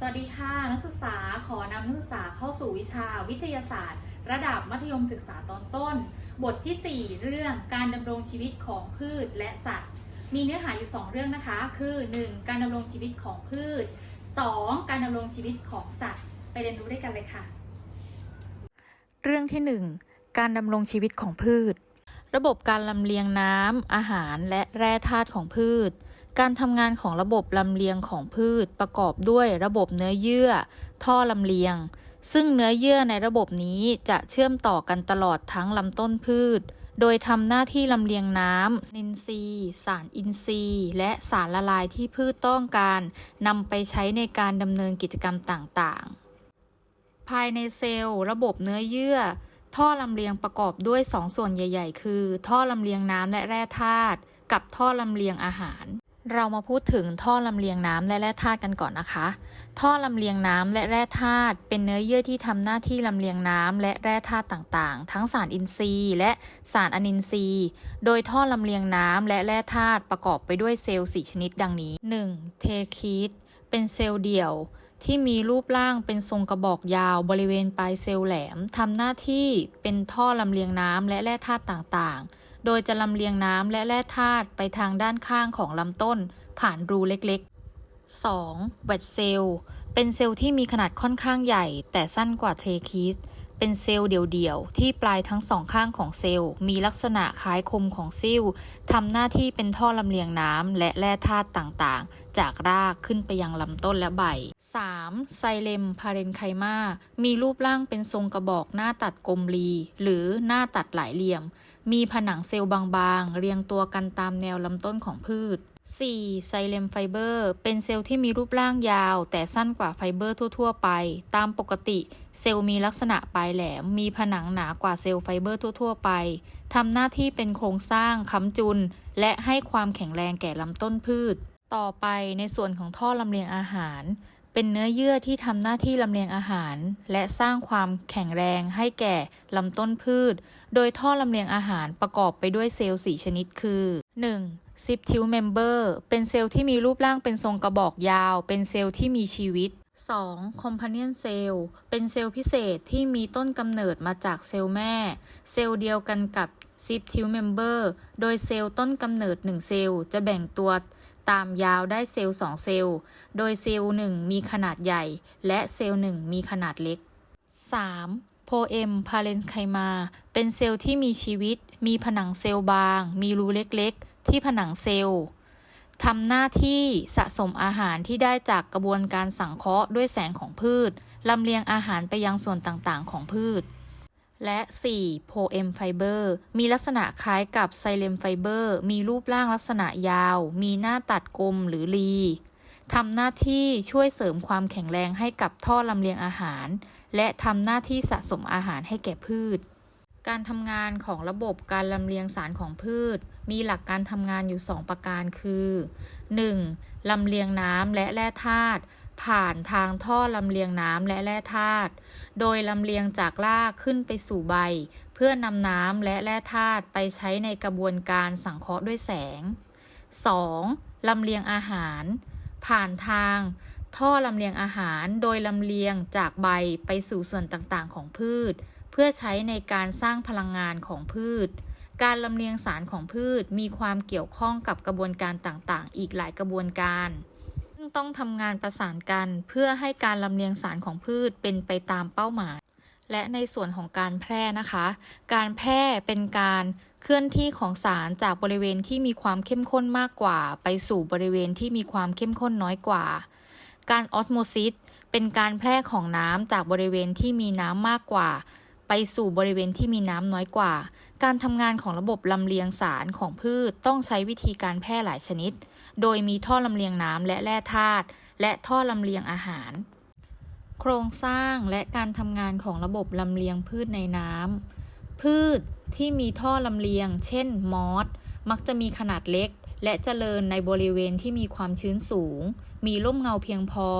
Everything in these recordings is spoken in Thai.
สวัสดีค่ะ นักศึกษาขอนำนักศึกษาเข้าสู่วิชาวิทยาศาสตร์ ระดับมัธยมศึกษาตอนต้น บทที่ 4 เรื่องการดำรงชีวิตของพืชและสัตว์ มีเนื้อหาอยู่ 2 เรื่องนะคะ คือ 1. การดำรงชีวิตของพืช 2. การดำรงชีวิตของสัตว์ ไปเรียนรู้ด้วยกันเลยค่ะ เรื่องที่ 1 การดำรงชีวิตของพืช ระบบการลำเลียงน้ำอาหารและแร่ธาตุของพืช การทำงานของระบบลำเลียงของพืชประกอบด้วยระบบเนื้อเยื่อ ท่อลำเลียง ซึ่งเนื้อเยื่อในระบบนี้จะเชื่อมต่อกันตลอดทั้งลำต้นพืช โดยทำหน้าที่ลำเลียงน้ำอินทรีย์ สารอินทรีย์ และสารละลายที่พืชต้องการนำไปใช้ในการดำเนินกิจกรรมต่างๆ ภายในเซลล์ระบบเนื้อเยื่อ ท่อลำเลียงประกอบด้วย 2 ส่วนใหญ่ ๆ คือ ท่อลำเลียงน้ำและแร่ธาตุกับท่อลำเลียงอาหาร เรามาพูดถึงท่อลำเลียงน้ำและแร่ธาตุกันก่อนนะคะ ท่อลำเลียงน้ำและแร่ธาตุเป็นเนื้อเยื่อที่ทำหน้าที่ลำเลียงน้ำและแร่ธาตุต่างๆ ทั้งสารอินทรีย์ และสารอนินทรีย์ โดยท่อลำเลียงน้ำและแร่ธาตุประกอบไปด้วยเซลล์4ชนิดดังนี้ 1. เทคีตเป็นเซลล์เดี่ยวที่มีรูปร่างเป็นทรงกระบอกยาวบริเวณปลายเซลล์แหลมทำหน้าที่เป็นท่อลำเลียงน้ำและแร่ธาตุต่างๆ โดยจะลำเลียงน้ำและแร่ธาตุไปทางด้านข้างของลำต้น ผ่านรูเล็กๆ 2. แวตเซลล์เป็นเซลล์ที่มีขนาดค่อนข้างใหญ่ แต่สั้นกว่าเทคีสเป็นเซลล์เดี่ยวๆ ที่ปลายทั้งสองข้างของเซลล์ มีลักษณะคล้ายคมของซิ่วทำหน้าที่เป็นท่อลำเลียงน้ำและแร่ธาตุต่างๆ จากรากขึ้นไปยังลำต้นและใบ 3. ไซเลมพาเรนไคมามีรูปร่างเป็นทรงกระบอกหน้าตัดกลมรี หรือหน้าตัดหลายเหลี่ยม มีผนังเซลล์บางๆ เรียงตัวกันตามแนวลำต้นของพืช 4. ไซเลมไฟเบอร์ เป็นเซลล์ที่มีรูปร่างยาว แต่สั้นกว่าไฟเบอร์ทั่ว ๆ ไป ตามปกติ เซลล์มีลักษณะปลายแหลม มีผนังหนากว่าเซลล์ไฟเบอร์ทั่ว ๆ ไป ทำหน้าที่เป็นโครงสร้างค้ำจุน และให้ความแข็งแรงแก่ลำต้นพืช ต่อไปในส่วนของท่อลำเลียงอาหาร เป็นเนื้อเยื่อที่ทำหน้าที่ลำเลียงอาหาร และสร้างความแข็งแรงให้แก่ลำต้นพืช โดยท่อลำเลียงอาหารประกอบไปด้วยเซลล์4ชนิดคือ 1. ซิปทิวเมมเบอร์เป็นเซลล์ที่มีรูปร่างเป็นทรงกระบอกยาว เป็นเซลล์ที่มีชีวิต 2. คอมพาเนียนเซลล์เป็นเซลล์พิเศษที่มีต้นกำเนิดมาจากเซลล์แม่ เซลล์เดียวกันกับซิปทิวเมมเบอร์โดยเซลล์ต้นกำเนิด 1 เซลล์จะแบ่งตัว ตามยาวได้เซลล์2เซลล์ โดยเซลล์1มีขนาดใหญ่ และเซลล์1มีขนาดเล็ก 3. โพเอมพาเรนไคมา เป็นเซลล์ที่มีชีวิต มีผนังเซลล์บาง มีรูเล็กๆ ที่ผนังเซลล์ทำหน้าที่สะสมอาหารที่ได้จากกระบวนการสังเคราะห์ด้วยแสงของพืชลำเลียงอาหารไปยังส่วนต่างๆ ของพืช และ 4. โพเอมไฟเบอร์ มีลักษณะคล้ายกับไซเลมไฟเบอร์ มีรูปร่างลักษณะยาว มีหน้าตัดกลมหรือรีทำหน้าที่ช่วยเสริมความแข็งแรงให้กับท่อลำเลียงอาหาร และทำหน้าที่สะสมอาหารให้แก่พืช การทำงานของระบบการลำเลียงสารของพืช มีหลักการทำงานอยู่ 2 ประการคือ 1. ลำเลียงน้ำและแร่ธาตุ ผ่านทางท่อลำเลียงน้ำและแร่ธาตุ โดยลำเลียงจากรากขึ้นไปสู่ใบ เพื่อนำน้ำและแร่ธาตุไปใช้ในกระบวนการสังเคราะห์ด้วยแสง 2. ลำเลียงอาหาร ผ่านทาง ท่อลำเลียงอาหารโดยลำเลียงจากใบไปสู่ส่วนต่างๆ ของพืช เพื่อใช้ในการสร้างพลังงานของพืช การลำเลียงสารของพืชมีความเกี่ยวข้องกับกระบวนการต่างๆ อีกหลายกระบวนการ ต้องทำงานประสานกัน เพื่อให้การลำเลียงสารของพืชเป็นไปตามเป้าหมาย และในส่วนของการแพร่นะคะ การแพร่เป็นการเคลื่อนที่ของสารจากบริเวณที่มีความเข้มข้นมากกว่า ไปสู่บริเวณที่มีความเข้มข้นน้อยกว่า การออสโมซิสเป็นการแพร่ของน้ำจากบริเวณที่มีน้ำมากกว่า ไปสู่บริเวณที่มีน้ำน้อยกว่า การทำงานของระบบลำเลียงสารของพืชต้องใช้วิธีการแพร่หลายชนิด โดยมีท่อลำเลียงน้ำและแร่ธาตุและท่อลำเลียงอาหาร โครงสร้างและการทำงานของระบบลำเลียงพืชในน้ำพืชที่มีท่อลำเลียง เช่น มอส มักจะมีขนาดเล็ก และเจริญในบริเวณที่มีความชื้นสูง มีร่มเงาเพียงพอ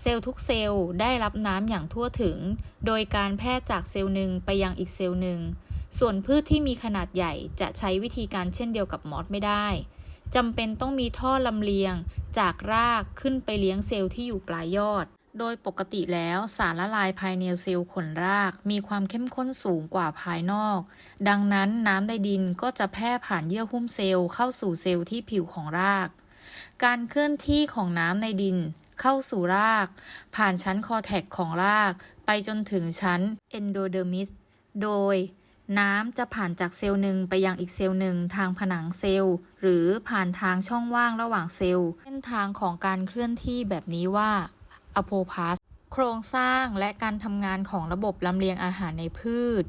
เซลล์ทุกเซลล์ได้รับน้ำอย่างทั่วถึง โดยการแพร่จากเซลล์หนึ่งไปยังอีกเซลล์หนึ่ง ส่วนพืชที่มีขนาดใหญ่จะใช้วิธีการเช่นเดียวกับมอสไม่ได้จำเป็นต้องมีท่อลำเลียง จากรากขึ้นไปเลี้ยงเซลล์ที่อยู่ปลายยอด โดยปกติแล้วสารละลายภายในเซลล์ขนราก มีความเข้มข้นสูงกว่าภายนอก ดังนั้นน้ำในดินก็จะแพร่ผ่านเยื่อหุ้มเซลล์เข้าสู่เซลล์ที่ผิวของราก การเคลื่อนที่ของน้ำในดินเข้าสู่ราก ผ่านชั้นคอแทกของราก ไปจนถึงชั้นเอนโดเดอร์มิส โดย น้ำจะผ่านจากเซลล์หนึ่งไปยังอีกเซลล์หนึ่งทางผนังเซลล์ หรือผ่านทางช่องว่างระหว่างเซลล์เส้นทางของการเคลื่อนที่แบบนี้ว่าอโพพาสโครงสร้างและการทำงานของระบบลำเลียงอาหารในพืช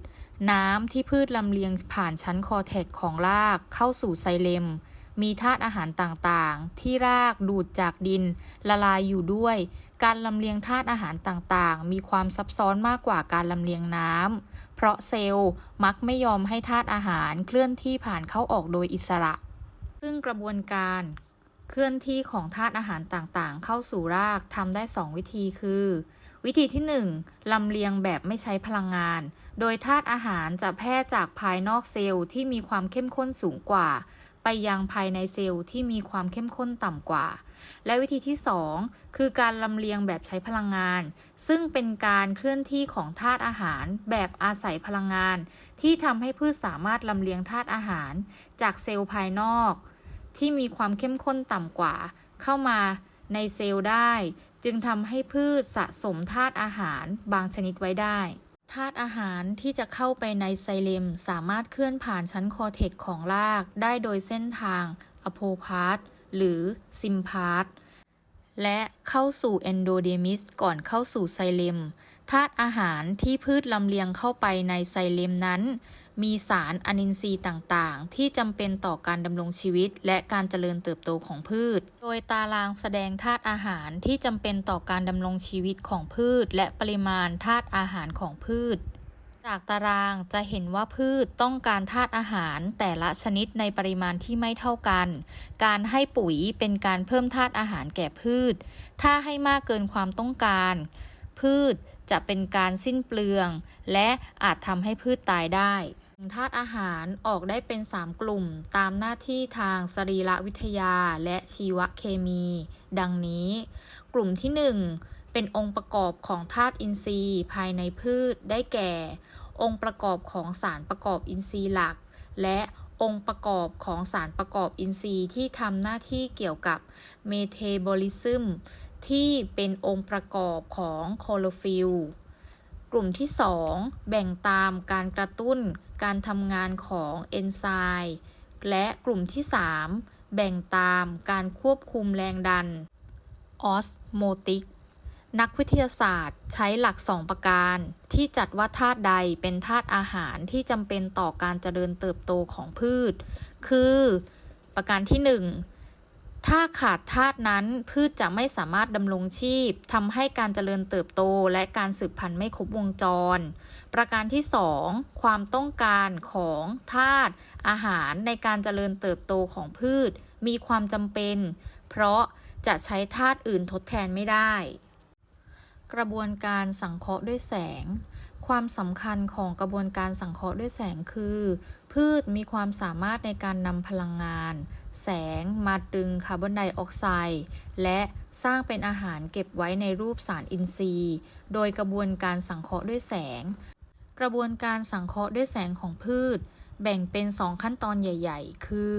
น้ำที่พืชลำเลียงผ่านชั้นคอแทกของรากเข้าสู่ไซเลมมีธาตุอาหารต่างๆ ที่รากดูดจากดิน ละลายอยู่ด้วย การลำเลียงธาตุอาหารต่างๆ มีความซับซ้อนมากกว่าการลำเลียงน้ำ เพราะเซลล์มักไม่ยอมให้ธาตุอาหารเคลื่อนที่ผ่านเข้าออกโดยอิสระ ซึ่งกระบวนการเคลื่อนที่ของธาตุอาหารต่างๆ เข้าสู่รากทำได้ 2 วิธีคือ วิธีที่ 1ลำเลียงแบบไม่ใช้พลังงาน โดยธาตุอาหารจะแพร่จากภายนอกเซลล์ที่มีความเข้มข้นสูงกว่า ไปยังภายในเซลล์ที่มีความเข้มข้นต่ำกว่า และวิธีที่ 2 คือการลำเลียงแบบใช้พลังงาน ซึ่งเป็นการเคลื่อนที่ของธาตุอาหาร แบบอาศัยพลังงาน ที่ทำให้พืชสามารถลำเลียงธาตุอาหาร จากเซลล์ภายนอก ที่มีความเข้มข้นต่ำกว่า เข้ามาในเซลล์ได้ จึงทำให้พืชสะสมธาตุอาหารบางชนิดไว้ได้ ธาตุอาหารที่จะเข้าไปในไซเลมสามารถเคลื่อนผ่านชั้นคอเทกของราก ได้โดยเส้นทางอโพพาสหรือซิมพาสและเข้าสู่เอนโดเดมิสก่อนเข้าสู่ไซเลมธาตุอาหารที่พืชลำเลียงเข้าไปในไซเลมนั้น มีสารอนินทรีย์ต่างๆ ที่จำเป็นต่อการดำรงชีวิต และการเจริญเติบโตของพืช โดยตารางแสดงธาตุอาหารที่จำเป็นต่อการดำรงชีวิตของพืช และปริมาณธาตุอาหารของพืช จากตารางจะเห็นว่าพืชต้องการธาตุอาหารแต่ละชนิดในปริมาณที่ไม่เท่ากัน การให้ปุ๋ยเป็นการเพิ่มธาตุอาหารแก่พืช ถ้าให้มากเกินความต้องการ พืชจะเป็นการสิ้นเปลือง และอาจทำให้พืชตายได้ ธาตุอาหารออกได้เป็น 3 กลุ่ม ตามหน้าที่ทางสรีรวิทยาและชีวเคมี ดังนี้ กลุ่มที่ 1 เป็นองค์ประกอบของธาตุอินทรีย์ ภายในพืชได้แก่ องค์ประกอบของสารประกอบอินทรีย์หลัก และองค์ประกอบของสารประกอบอินทรีย์ที่ทำหน้าที่เกี่ยวกับเมเทบอลิซึมที่เป็นองค์ประกอบของโคโลฟิล กลุ่มที่ 2 แบ่งตามการกระตุ้นการทำงานของเอนไซม์และกลุ่มที่ 3 แบ่งตามการควบคุมแรงดันออสโมติกนักวิทยาศาสตร์ใช้หลัก2ประการ ที่จัดว่าธาตุใดเป็นธาตุอาหารที่จำเป็นต่อการเจริญเติบโตของพืช คือ ประการที่ 1 ถ้าขาดธาตุนั้นพืชจะไม่สามารถดำรงชีพทำให้การเจริญเติบโตและการสืบพันธุ์ไม่ครบวงจร ประการที่ 2 ความต้องการของธาตุอาหารในการเจริญเติบโตของพืช มีความจำเป็น เพราะจะใช้ธาตุอื่นทดแทนไม่ได้ กระบวนการสังเคราะห์ด้วยแสง ความสำคัญของกระบวนการสังเคราะห์ด้วยแสงคือ พืชมีความสามารถในการนำพลังงาน แสงมาดึงคาร์บอนไดออกไซด์และสร้างเป็นอาหารเก็บไว้ในรูปสารอินทรีย์ โดยกระบวนการสังเคราะห์ด้วยแสง กระบวนการสังเคราะห์ด้วยแสงของพืช แบ่งเป็น2ขั้นตอนใหญ่ ๆ คือ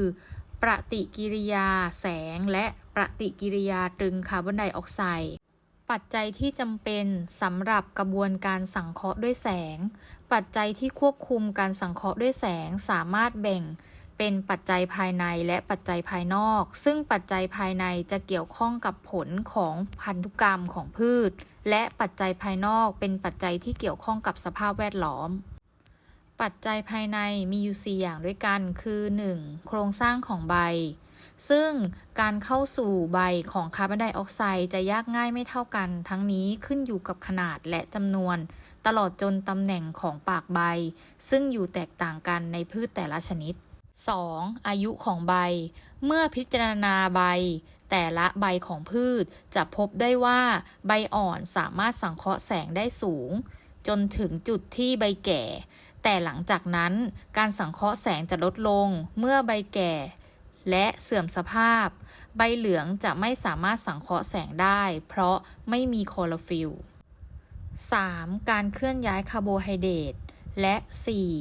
ปฏิกิริยาแสงและปฏิกิริยาตรึงคาร์บอนไดออกไซด์ ปัจจัยที่จำเป็นสำหรับกระบวนการสังเคราะห์ด้วยแสง ปัจจัยที่ควบคุมการสังเคราะห์ด้วยแสงสามารถแบ่งเป็นปัจจัยภายในและปัจจัยภายนอก ซึ่งปัจจัยภายในจะเกี่ยวข้องกับผลของพันธุกรรมของพืช และปัจจัยภายนอกเป็นปัจจัยที่เกี่ยวข้องกับสภาพแวดล้อม ปัจจัยภายในมีอยู่ 4 อย่างด้วยกัน คือ 1. โครงสร้างของใบ ซึ่งการเข้าสู่ใบของคาร์บอนไดออกไซด์จะยากง่ายไม่เท่ากัน ทั้งนี้ขึ้นอยู่กับขนาดและจำนวน ตลอดจนตำแหน่งของปากใบ ซึ่งอยู่แตกต่างกันในพืชแต่ละชนิด 2. อายุของใบ เมื่อพิจารณาใบ แต่ละใบของพืชจะพบได้ว่าใบอ่อนสามารถสังเคราะห์แสงได้สูง จนถึงจุดที่ใบแก่ แต่หลังจากนั้นการสังเคราะห์แสงจะลดลง เมื่อใบแก่ และเสื่อมสภาพ ใบเหลืองจะไม่สามารถสังเคราะห์แสงได้ เพราะไม่มีคลอโรฟิลล์ 3. การเคลื่อนย้ายคาร์โบไฮเดรตและ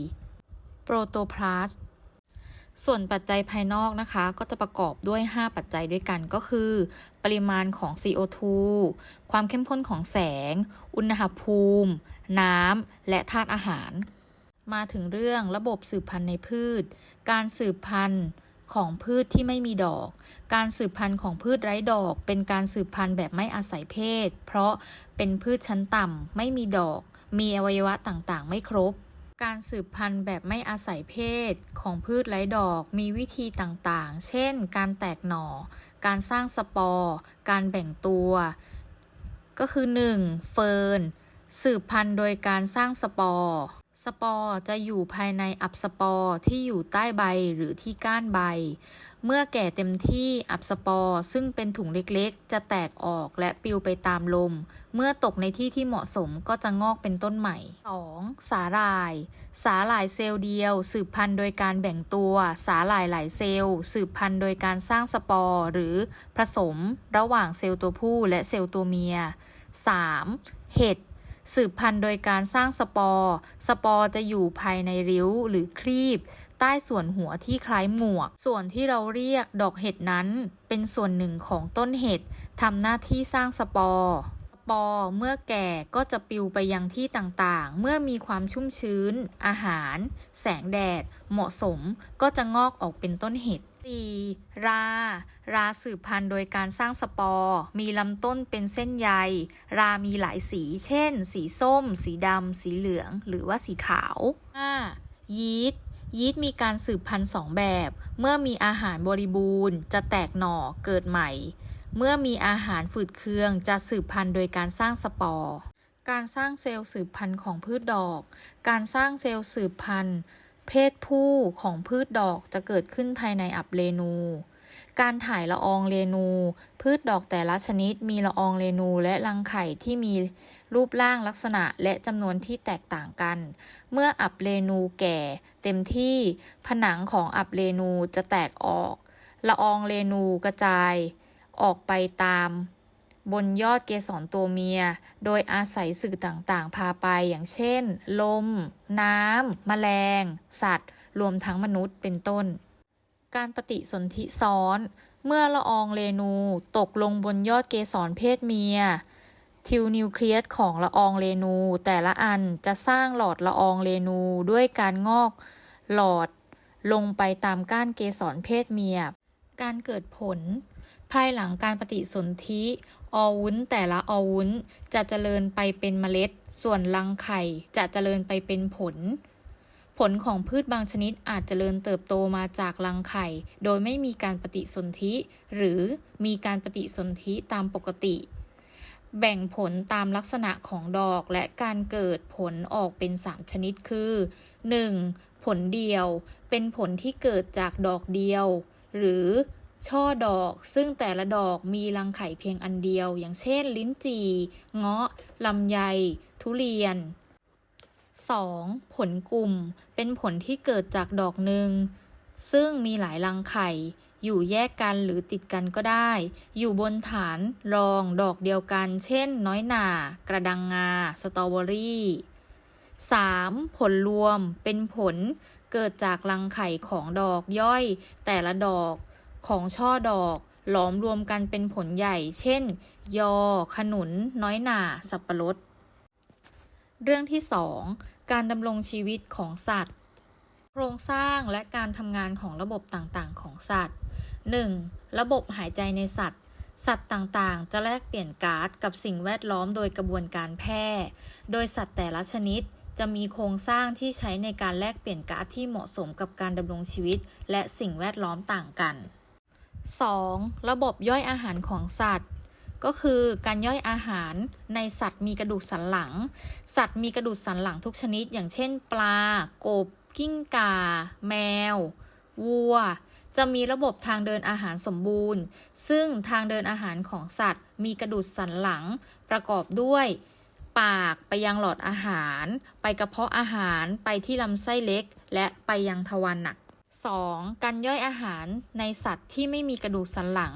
4. โปรโตพลาสต์ส่วนปัจจัยภายนอกนะคะ ก็จะประกอบด้วย 5 ปัจจัยด้วยกันก็คือ ปริมาณของ CO2 ความเข้มข้นของแสง อุณหภูมิ น้ำ และธาตุอาหาร มาถึงเรื่องระบบสืบพันธุ์ในพืช การสืบพันธุ์ ของพืชที่ไม่มีดอก การสืบพันธุ์ของพืชไร้ดอก เป็นการสืบพันธุ์แบบไม่อาศัยเพศ เพราะเป็นพืชชั้นต่ำไม่มีดอก มีอวัยวะต่างๆ ไม่ครบ การสืบพันธุ์แบบไม่อาศัยเพศ ของพืชไร้ดอกมีวิธีต่างๆ เช่น การแตกหน่อ การสร้างสปอร์ การแบ่งตัว ก็คือ 1. เฟิร์นสืบพันธุ์โดยการสร้างสปอร์ สปอร์จะอยู่ภายในอับสปอร์ที่อยู่ใต้ใบหรือที่ก้านใบ เมื่อแก่เต็มที่อับสปอร์ซึ่งเป็นถุงเล็กๆ จะแตกออกและปลิวไปตามลม เมื่อตกในที่ที่เหมาะสมก็จะงอกเป็นต้นใหม่ 2. สาหร่าย สาหร่ายเซลล์เดียว สืบพันธุ์โดยการแบ่งตัว สาหร่ายหลายเซลล์ สืบพันธุ์โดยการสร้างสปอร์หรือผสม ระหว่างเซลล์ตัวผู้และเซลล์ตัวเมีย 3. เห็ด สืบพันธุ์โดยการสร้างสปอร์ สปอร์จะอยู่ภายในริ้วหรือครีบ ใต้ส่วนหัวที่คล้ายหมวก ส่วนที่เราเรียกดอกเห็ดนั้น เป็นส่วนหนึ่งของต้นเห็ดทำหน้าที่สร้างสปอร์สปอร์เมื่อแก่ก็จะปลิวไปยังที่ต่างๆ เมื่อมีความชุ่มชื้น อาหาร แสงแดด เหมาะสม ก็จะงอกออกเป็นต้นเห็ด 4. รา ราสืบพันธุ์โดยการสร้างสปอร์ มีลำต้นเป็นเส้นใย รามีหลายสี เช่น สีส้ม สีดำ สีเหลือง หรือว่าสีขาว 5. ยีสต์ ยีสต์มีการสืบพันธุ์สองแบบ เมื่อมีอาหารบริบูรณ์ จะแตกหน่อ เกิดใหม่ เมื่อมีอาหารฝืดเคือง จะสืบพันธุ์โดยการสร้างสปอร์ การสร้างเซลล์สืบพันธุ์ของพืชดอก การสร้างเซลล์สืบพันธุ์ เพศผู้ของพืชดอกจะเกิดขึ้นภายในอับเรนู การถ่ายละอองเรนู พืชดอกแต่ละชนิดมีละอองเรนู และรังไข่ที่มีรูปร่างลักษณะและจำนวนที่แตกต่างกัน เมื่ออับเรนูแก่ เต็มที่ผนังของอับเรนูจะแตกออก ละอองเรนูกระจาย ออกไปตาม บนยอดเกสรตัวเมีย โดยอาศัยสื่อต่างๆ พาไปอย่างเช่น ลม น้ำแมลง สัตว์ รวมทั้งมนุษย์เป็นต้น การปฏิสนธิซ้อน เมื่อละอองเรนูตกลงบนยอดเกสรเพศเมีย ทิวนิวเคลียสของละอองเรนู แต่ละอันจะสร้างหลอดละอองเรนูด้วยการงอกหลอดลงไปตามก้านเกสรเพศเมีย การเกิดผล ภายหลังการปฏิสนธิ อวุ้นแต่ละอวุ้นจะเจริญไปเป็นเมล็ด ส่วนรังไข่จะเจริญไปเป็นผล ผลของพืชบางชนิดอาจเจริญเติบโตมาจากรังไข่ โดยไม่มีการปฏิสนธิ หรือมีการปฏิสนธิตามปกติ แบ่งผลตามลักษณะของดอกและการเกิดผลออกเป็น 3 ชนิดคือ 1. ผลเดียว เป็นผลที่เกิดจากดอกเดียว หรือ ช่อดอก ซึ่งแต่ละดอกมีรังไข่เพียงอันเดียว อย่างเช่น ลิ้นจี่เงาะลำไย ทุเรียน 2. ผลกลุ่ม เป็นผลที่เกิดจากดอกหนึ่ง ซึ่งมีหลายรังไข่ อยู่แยกกันหรือติดกันก็ได้ อยู่บนฐานรองดอกเดียวกัน เช่น น้อยหน่า กระดังงา สตรอเบอรี่ 3. ผลรวม เป็นผลเกิดจากรังไข่ของดอกย่อย แต่ละดอก ของช่อดอกหลอมรวมกันเป็นผลใหญ่ เช่น ยอ ขนุน น้อยหน่า สับปะรด เรื่องที่ 2 การดำรงชีวิตของสัตว์ โครงสร้างและการทำงานของระบบต่างๆ ของสัตว์ 1. ระบบหายใจในสัตว์ สัตว์ต่างๆ จะแลกเปลี่ยนก๊าซกับสิ่งแวดล้อมโดยกระบวนการแพร่ โดยสัตว์แต่ละชนิดจะมีโครงสร้างที่ใช้ในการแลกเปลี่ยนก๊าซที่เหมาะสมกับการดำรงชีวิต และสิ่งแวดล้อมต่างกัน 2. ระบบย่อยอาหารของสัตว์ ก็คือการย่อยอาหารในสัตว์มีกระดูกสันหลัง สัตว์มีกระดูกสันหลังทุกชนิด อย่างเช่น ปลา กบ กิ้งก่า แมว วัว จะมีระบบทางเดินอาหารสมบูรณ์ ซึ่งทางเดินอาหารของสัตว์ มีกระดูกสันหลัง ประกอบด้วย ปากไปยังหลอดอาหาร ไปกระเพาะอาหาร ไปที่ลำไส้เล็ก และไปยังทวารหนัก 2. การย่อยอาหารในสัตว์ที่ไม่มีกระดูกสันหลัง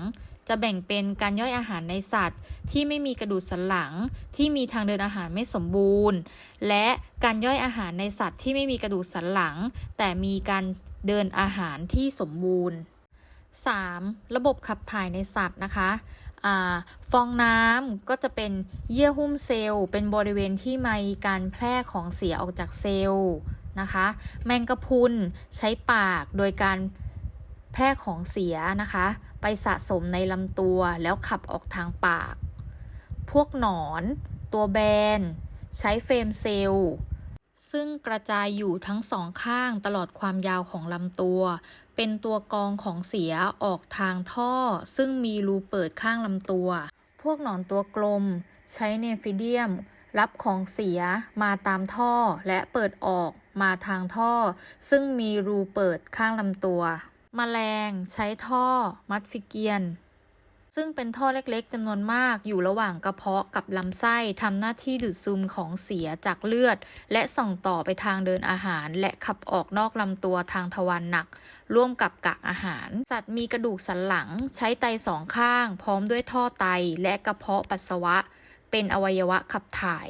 จะแบ่งเป็นการย่อยอาหารในสัตว์ ที่ไม่มีกระดูกสันหลัง ที่มีทางเดินอาหารไม่สมบูรณ์ และการย่อยอาหารในสัตว์ที่ไม่มีกระดูกสันหลัง แต่มีการเดินอาหารที่สมบูรณ์ 3. ระบบขับถ่ายในสัตว์นะคะอฟองน้ำก็จะเป็นเยื่อหุ้มเซลล์ เป็นบริเวณที่มีการแพร่ของเสียออกจากเซลล์ นะคะ แมงกะพุนใช้ปากโดยการแพร่ของเสียนะคะ ไปสะสมในลำตัวแล้วขับออกทางปาก พวกหนอน ตัวแบน ใช้เฟรมเซลล์ซึ่งกระจายอยู่ทั้งสองข้างตลอดความยาวของลำตัว เป็นตัวกรองของเสียออกทางท่อ ซึ่งมีรูเปิดข้างลำตัว พวกหนอนตัวกลม ใช้เนฟิเดียม รับของเสียมาตามท่อและเปิดออกมาทางท่อ ซึ่งมีรูเปิดข้างลำตัวแมลงใช้ท่อมัดฟิเกียน ซึ่งเป็นท่อเล็กๆจำนวนมากอยู่ระหว่างกระเพาะกับลำไส้ทำหน้าที่ดูดซึมของเสียจากเลือด และส่งต่อไปทางเดินอาหาร และขับออกนอกลำตัวทางทวารหนัก ร่วมกับกากอาหาร สัตว์มีกระดูกสันหลัง ใช้ไตสองข้าง พร้อมด้วยท่อไตและกระเพาะปัสสาวะ เป็นอวัยวะขับถ่าย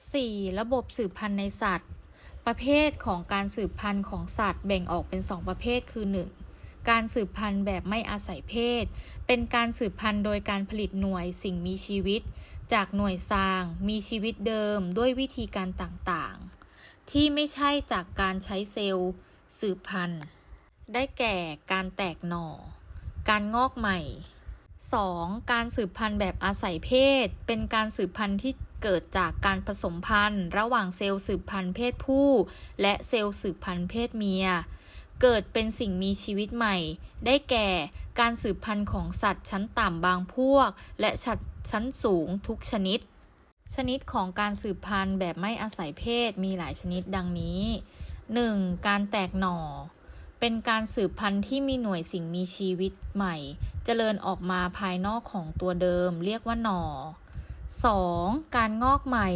4. ระบบสืบพันธุ์ในสัตว์ ประเภทของการสืบพันธุ์ของสัตว์แบ่งออกเป็น 2 ประเภทคือ 1. การสืบพันธุ์แบบไม่อาศัยเพศ เป็นการสืบพันธุ์โดยการผลิตหน่วยสิ่งมีชีวิต จากหน่วยซางมีชีวิตเดิมด้วยวิธีการต่างๆ ที่ไม่ใช่จากการใช้เซลล์สืบพันธุ์ ได้แก่การแตกหน่อ การงอกใหม่ 2. การสืบพันธุ์แบบอาศัยเพศ เป็นการสืบพันธุ์ที่เกิดจากการผสมพันธุ์ ระหว่างเซลล์สืบพันธุ์เพศผู้ และเซลล์สืบพันธุ์เพศเมีย เกิดเป็นสิ่งมีชีวิตใหม่ ได้แก่การสืบพันธุ์ของสัตว์ชั้นต่ำบางพวก และสัตว์ชั้นสูงทุกชนิด ชนิดของการสืบพันธุ์แบบไม่อาศัยเพศมีหลายชนิดดังนี้ 1. การแตกหน่อ เป็นการสืบพันธุ์ที่มีหน่วยสิ่งมีชีวิตใหม่ เจริญออกมาภายนอกของตัวเดิม เรียกว่าหน่อ 2. การงอกใหม่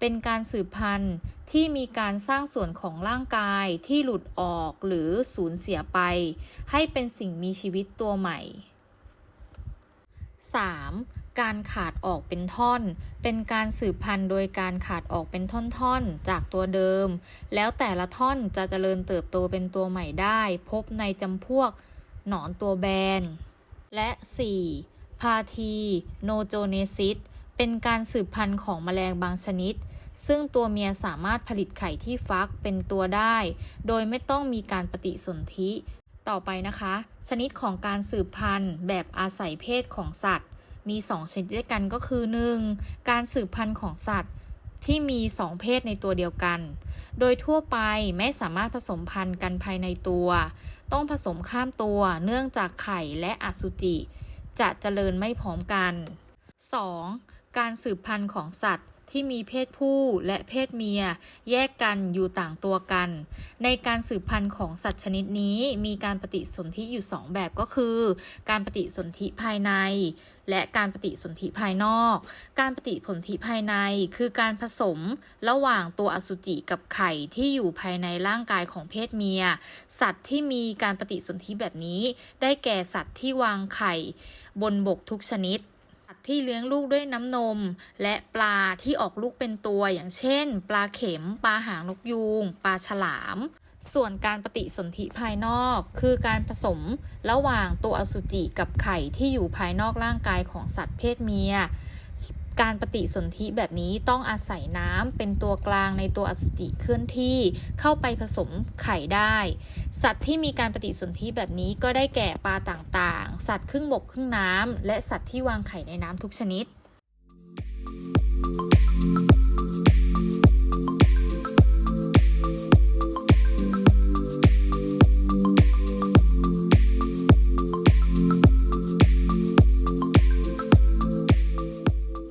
เป็นการสืบพันธุ์ที่มีการสร้างส่วนของร่างกายที่หลุดออกหรือสูญเสียไป ให้เป็นสิ่งมีชีวิตตัวใหม่ 3. การขาดออกเป็นท่อน เป็นการสืบพันธุ์โดยการขาดออกเป็นท่อนๆ จากตัวเดิม แล้วแต่ละท่อนจะเจริญเติบโตเป็นตัวใหม่ได้ พบในจำพวกหนอนตัวแบน และ 4. พาทีโนโจเนซิสเป็นการสืบพันธุ์ของแมลงบางชนิด ซึ่งตัวเมียสามารถผลิตไข่ที่ฟักเป็นตัวได้ โดยไม่ต้องมีการปฏิสนธิ ต่อไปนะคะ ชนิดของการสืบพันธุ์แบบอาศัยเพศของสัตว์ มี 2 ชนิดด้วยกันก็คือ 1. การสืบพันธุ์ของสัตว์ที่มี 2 เพศในตัวเดียวกัน โดยทั่วไปไม่สามารถผสมพันธุ์กันภายในตัว ต้องผสมข้ามตัวเนื่องจากไข่และอสุจิ จะเจริญไม่พร้อมกัน 2. การสืบพันธุ์ของสัตว์ ที่มีเพศผู้และเพศเมีย แยกกันอยู่ต่างตัวกัน ในการสืบพันธุ์ของสัตว์ชนิดนี้มีการปฏิสนธิอยู่ 2 แบบก็คือ การปฏิสนธิภายใน และการปฏิสนธิภายนอก การปฏิสนธิภายในคือการผสมระหว่างตัวอสุจิกับไข่ที่อยู่ภายในร่างกายของเพศเมีย สัตว์ที่มีการปฏิสนธิแบบนี้ ได้แก่สัตว์ที่วางไข่ บนบกทุกชนิด ที่เลี้ยงลูกด้วยน้ำนม และปลาที่ออกลูกเป็นตัวอย่างเช่น ปลาเข็ม ปลาหางนกยูง ปลาฉลาม ส่วนการปฏิสนธิภายนอก คือการผสมระหว่างตัวอสุจิกับไข่ที่อยู่ภายนอกร่างกายของสัตว์เพศเมีย การปฏิสนธิแบบนี้ต้องอาศัยน้ำเป็นตัวกลางในตัวอสุจิเคลื่อนที่เข้าไปผสมไข่ได้ สัตว์ที่มีการปฏิสนธิแบบนี้ก็ได้แก่ปลาต่างๆ สัตว์ครึ่งบกครึ่งน้ำและสัตว์ที่วางไข่ในน้ำทุกชนิด